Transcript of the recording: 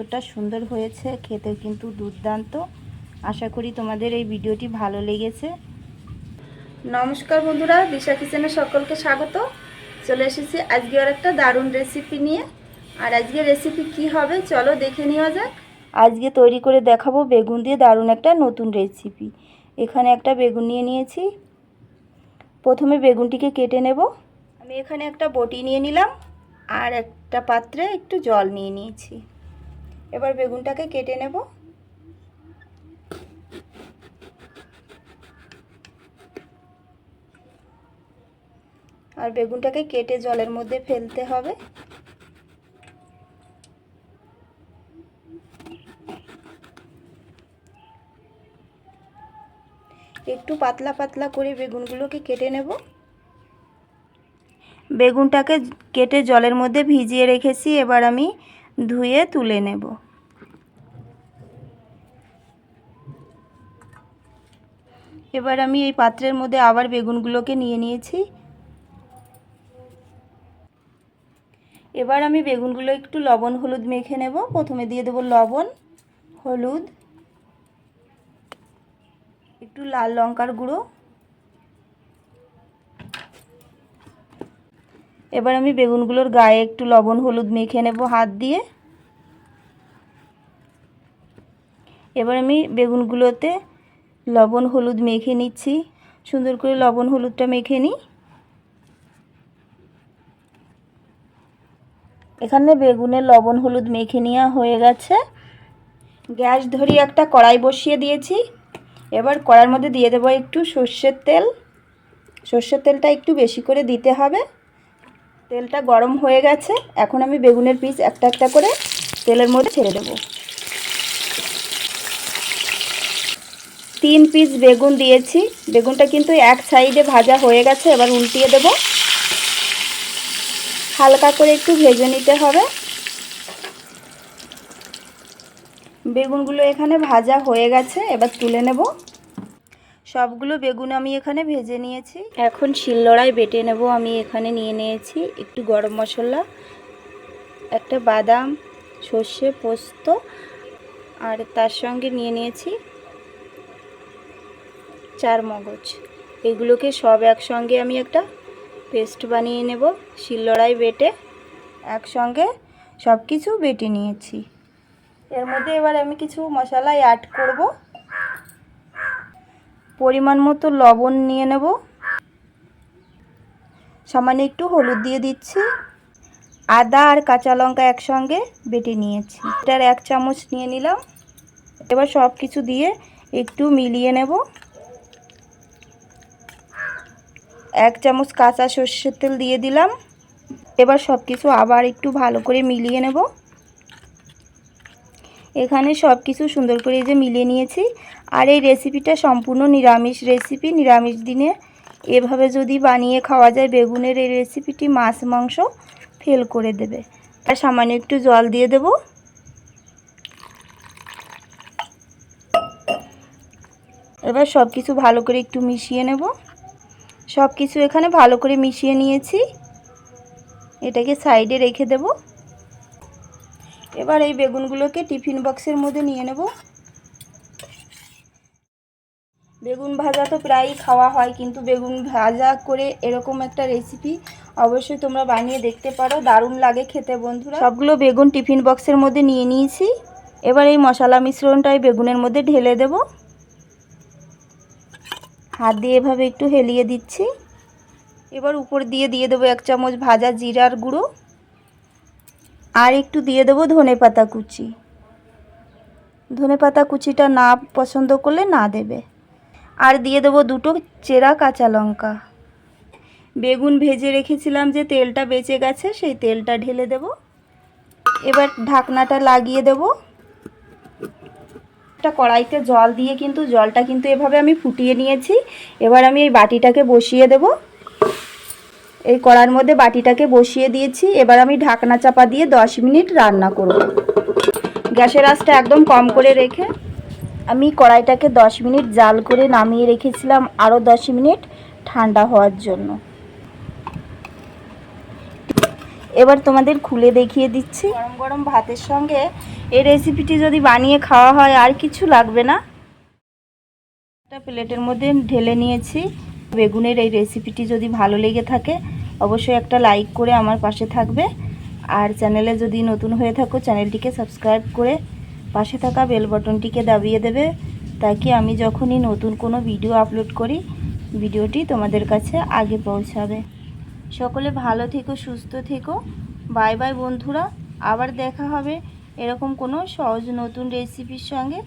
কতটা সুন্দর হয়েছে খেতে কিন্তু দুর্দান্ত। আশা করি তোমাদের এই ভিডিওটি ভালো লেগেছে। নমস্কার বন্ধুরা দিশা কিচেনে সকলকে স্বাগত। চলে এসেছি আজকে আর একটা দারুণ রেসিপি নিয়ে। আর আজকে রেসিপি কি হবে চলো দেখে নেওয়া যাক। আজকে তৈরি করে দেখাবো বেগুন দিয়ে দারুণ একটা নতুন রেসিপি এখানে একটা বেগুন নিয়ে নিয়েছি। প্রথমে বেগুনটিকে কেটে নেব। আমি এখানে একটা বটি নিয়ে নিলাম। আর একটা পাত্রে একটু জল নিয়ে নিয়েছি। এবার বেগুনটাকে কেটে নেব। আর বেগুনটাকে কেটে জলের মধ্যে ফেলতে হবে। একটু পাতলা পাতলা করে বেগুনগুলোকে কেটে নেব। বেগুনটাকে কেটে জলের মধ্যে ভিজিয়ে রেখেছি। এবার আমি ধুয়ে তুলে নেব। এবার আমি এই পাত্রের মধ্যে আবার বেগুনগুলোকে নিয়ে নিয়েছি। এবার আমি বেগুনগুলো একটু লবণ, হলুদ মেখে নেব। প্রথমে দিয়ে দেব লবণ, হলুদ, একটু লাল লঙ্কার গুঁড়ো। এবার আমি বেগুনগুলোর গায়ে একটু লবণ, হলুদ মেখে নেব হাত দিয়ে। এবার আমি বেগুনগুলোতে লবণ, হলুদ মেখে নিচ্ছি। সুন্দর করে লবণ, হলুদটা মেখে নিই। এখানে বেগুনের লবণ, হলুদ মেখে নেওয়া হয়ে গেছে। গ্যাস ধরিয়ে একটা কড়াই বসিয়ে দিয়েছি। এবার কড়ার মধ্যে দিয়ে দেবো একটু সর্ষের তেল। সর্ষের তেলটা একটু বেশি করে দিতে হবে। তেলটা গরম হয়ে গেছে, এখন আমি বেগুনের পিস একটা একটা করে তেলের মধ্যে ছেড়ে দেবো। তিন পিস বেগুন দিয়েছি, বেগুনটা কিন্তু এক সাইডে ভাজা হয়ে গেছে, এবার উল্টিয়ে দেব। হালকা করে একটু ভেজে নিতে হবে। বেগুনগুলো এখানে ভাজা হয়ে গেছে, এবার তুলে নেব। সবগুলো বেগুন আমি এখানে ভেজে নিয়েছি। এখন শিলনোড়ায় বেটে নেব, আমি এখানে নিয়ে নিয়েছি একটু গরম মশলা, একটা বাদাম, সর্ষে পোস্ত, আর তার সঙ্গে নিয়ে নিয়েছি চার মগজ। এগুলোকে সব একসঙ্গে আমি একটা পেস্ট বানিয়ে নেব শিলনোড়ায় বেটে একসঙ্গে সব কিছু বেটে নিয়েছি। এর মধ্যে এবার আমি কিছু মশলা অ্যাড করব। পরিমাণ মতো লবণ নিয়ে নেব। সামান্য একটু হলুদ দিয়ে দিচ্ছি। আদা আর কাঁচা লঙ্কা একসঙ্গে বেটে নিয়েছি। এটার এক চামচ নিয়ে নিলাম। এবার সব কিছু দিয়ে একটু মিলিয়ে নেব। এক চামচ কাঁচা সর্ষের তেল দিয়ে দিলাম। এবার সব কিছু আবার একটু ভালো করে মিলিয়ে নেব। এখানে সব কিছু সুন্দর করে যে মিলিয়ে নিয়েছি। আর এই রেসিপিটা সম্পূর্ণ নিরামিষ রেসিপি নিরামিষ দিনে। এভাবে যদি বানিয়ে খাওয়া যায়, বেগুনের এই রেসিপিটি মাছ, মাংস ফেল করে দেবে। আর সামান্য একটু জল দিয়ে দেব। এবার সব কিছু ভালো করে একটু মিশিয়ে নেব। সব কিছু এখানে ভালো করে মিশিয়ে নিয়েছি। এটাকে সাইডে রেখে দেব। এবার এই বেগুনগুলোকে টিফিন বক্সের মধ্যে নিয়ে নেব। বেগুন ভাজা তো প্রায়ই খাওয়া হয়, কিন্তু বেগুন ভাজা করে এরকম একটা রেসিপি অবশ্যই তোমরা বানিয়ে দেখতে পারো, দারুণ লাগে খেতে বন্ধুরা। সবগুলো বেগুন টিফিন বক্সের মধ্যে নিয়ে নিয়েছি। এবার এই মশলা মিশ্রণটাই বেগুনের মধ্যে ঢেলে দেব। হাত দিয়ে এভাবে একটু হেলিয়ে দিচ্ছি। এবার উপর দিয়ে দিয়ে দেবো এক চামচ ভাজা জিরার গুঁড়ো। আর একটু দিয়ে দেবো ধনে পাতা কুচি। ধনে পাতা কুচিটা না পছন্দ করলে না দেবে। আর দিয়ে দেবো দুটো চেরা কাঁচা লঙ্কা। বেগুন ভেজে রেখেছিলাম যে তেলটা বেঁচে গেছে, সেই তেলটা ঢেলে দেব। এবার ঢাকনাটা লাগিয়ে দেব। একটা কড়াইতে জল দিয়ে কিন্তু জলটা কিন্তু এভাবে আমি ফুটিয়ে নিয়েছি। এবার আমি এই বাটিটাকে বসিয়ে দেব। এই কড়ার মধ্যে বাটিটাকে বসিয়ে দিয়েছি। এবার আমি ঢাকনা চাপা দিয়ে দশ মিনিট রান্না করব। গ্যাসের আঁচটা একদম কম করে রেখে আমি কড়াইটাকে দশ মিনিট জাল করে নামিয়ে রেখেছিলাম আরও দশ মিনিট ঠান্ডা হওয়ার জন্য। এবার তোমাদের খুলে দেখিয়ে দিচ্ছি। গরম গরম ভাতের সঙ্গে এই রেসিপিটি যদি বানিয়ে খাওয়া হয় আর কিছু লাগবে না। একটা প্লেটের মধ্যে ঢেলে নিয়েছি। বেগুনের এই রেসিপিটি যদি ভালো লেগে থাকে, অবশ্যই একটা লাইক করে আমার পাশে থাকবে। আর চ্যানেলে যদি নতুন হয়ে থাকো, চ্যানেলটিকে সাবস্ক্রাইব করে পাশে থাকা বেল বটনটিকে দাবিয়ে দেবে, তাকে আমি যখনই নতুন কোনো ভিডিও আপলোড করি ভিডিওটি তোমাদের কাছে আগে পৌঁছাবে। সকলে ভালো থেকো, সুস্থ থেকো। বাই বাই বন্ধুরা, আবার দেখা হবে এরকম কোনো সহজ নতুন রেসিপির সঙ্গে।